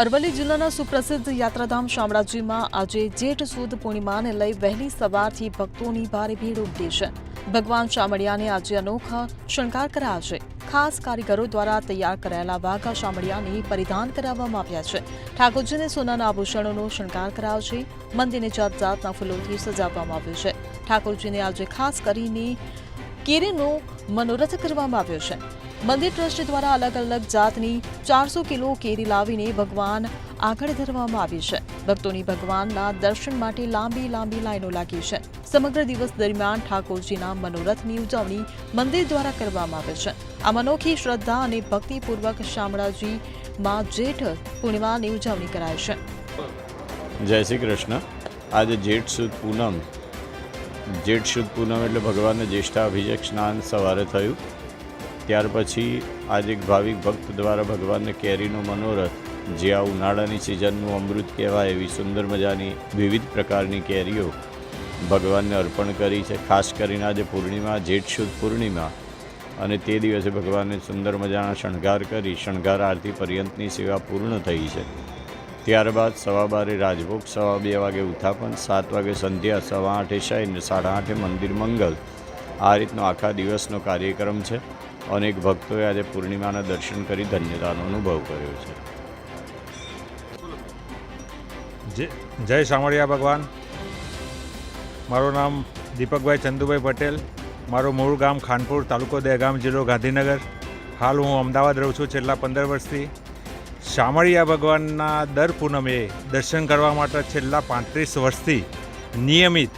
અરવલ્લી જિલ્લાના સુપ્રસિદ્ધ યાત્રાધામ શામળાજીમાં આજે જેઠ સુદ પૂર્ણિમાને લઈ વહેલી સવારથી ભક્તોની ભારે ભીડ ઉમટી છે. ભગવાન શામળિયાને આજે અનોખા શણગાર કરાયા છે. ખાસ કારીગરો દ્વારા તૈયાર કરાયેલા વાઘા શામળિયાને પરિધાન કરાવવામાં આવ્યા છે. ઠાકોરજીને સોનાના આભૂષણોનો શણગાર કરાયો છે. મંદિરને જાત જાતના ફૂલોથી સજાવવામાં આવ્યું છે. ઠાકોરજીને આજે ખાસ કરીને કેરીનો મનોરથ કરવામાં આવ્યો છે. મંદિર ટ્રસ્ટ દ્વારા અલગ અલગ જાતની ચારસો કિલો કેરી લાવીને ભગવાન આગળ ધરવામાં આવી છે. ભક્તોની ભગવાનના દર્શન માટે લાંબી લાંબી લાઈનો લાગી છે. સમગ્ર દિવસ દરમિયાન ઠાકોરજીના મનોરથની ઉજવણી મંદિર દ્વારા કરવામાં આવે છે. આ અનોખી શ્રદ્ધા અને ભક્તિપૂર્વક શામળાજીમાં જેઠ પૂર્ણિમાની ઉજવણી કરાય છે. જય શ્રી કૃષ્ણ. આજે જેઠ સુદ પૂનમ. જેઠ સુદ પૂનમ એટલે ભગવાનને જ્યેષ્ઠાભિષેક સ્નાન સવારે થયું. ત્યાર પછી આજે એક ભાવિક ભક્ત દ્વારા ભગવાનને કેરીનો મનોરથ, જે આ ઉનાળાની સિઝનનું અમૃત કહેવાય એવી સુંદર મજાની વિવિધ પ્રકારની કેરીઓ ભગવાનને અર્પણ કરી છે. ખાસ કરીને આજે પૂર્ણિમા, જેઠ શુદ્ધ પૂર્ણિમા અને તે દિવસે ભગવાનને સુંદર મજાના શણગાર કરી, શણગાર આરતી પર્યંતની સેવા પૂર્ણ થઈ છે. ત્યારબાદ સવા બારે રાજભોગ, સવા બે વાગે ઉત્થાપન સાત વાગે સંધ્યા, સવા આઠે શયન, સાડા આઠે મંદિર મંગલ. આ રીતનો આખા દિવસનો કાર્યક્રમ છે. અનેક ભક્તોએ આજે પૂર્ણિમાના દર્શન કરી ધન્યતાનો અનુભવ કર્યો છે. જય શામળિયા ભગવાન. મારું નામ દીપકભાઈ ચંદુભાઈ પટેલ. મારું મૂળ ગામ ખાનપુર, તાલુકો દહેગામ જિલ્લો ગાંધીનગર. હાલ હું અમદાવાદ રહું છું છેલ્લા પંદર વર્ષથી. શામળિયા ભગવાનના દર પૂનમે દર્શન કરવા માટે છેલ્લા પાંત્રીસ વર્ષથી નિયમિત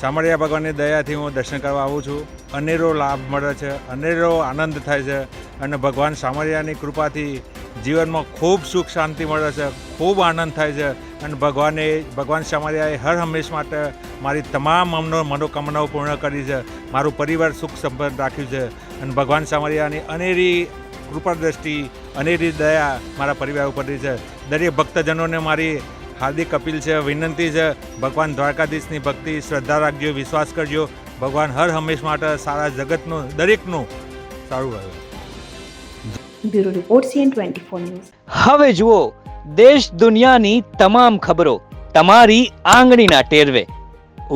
શામળિયા ભગવાનની દયાથી હું દર્શન કરવા આવું છું. અનેરો લાભ મળે છે, અનેરો આનંદ થાય છે અને ભગવાન સામરિયાની કૃપાથી જીવનમાં ખૂબ સુખ શાંતિ મળે છે, ખૂબ આનંદ થાય છે અને ભગવાને, ભગવાન સામરિયાએ હર હંમેશ માટે મારી તમામ અમનો મનોકામનાઓ પૂર્ણ કરી છે, મારું પરિવાર સુખ સંપન્ન રાખ્યું છે અને ભગવાન સામરિયાની અનેરી કૃપા દ્રષ્ટિ, અનેરી દયા મારા પરિવાર ઉપર છે. દરેક ભક્તજનોને મારી હાર્દિક અપીલ છે, વિનંતી છે, ભગવાન દ્વારકાધીશની ભક્તિ, શ્રદ્ધા રાખજો, વિશ્વાસ કરજો. ભગવાન હર હંમેશ માટે સારા જગતનું દરેકનું સારું રહે. Bureau report CN twenty four news. હવે જુઓ દેશ દુનિયાની તમામ ખબરો તમારી આંગળીના ટેરવે.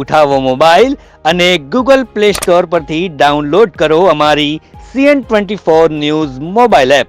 ઉઠાવો મોબાઈલ અને ગૂગલ પ્લે સ્ટોર પરથી ડાઉનલોડ કરો અમારી CN twenty four news mobile app.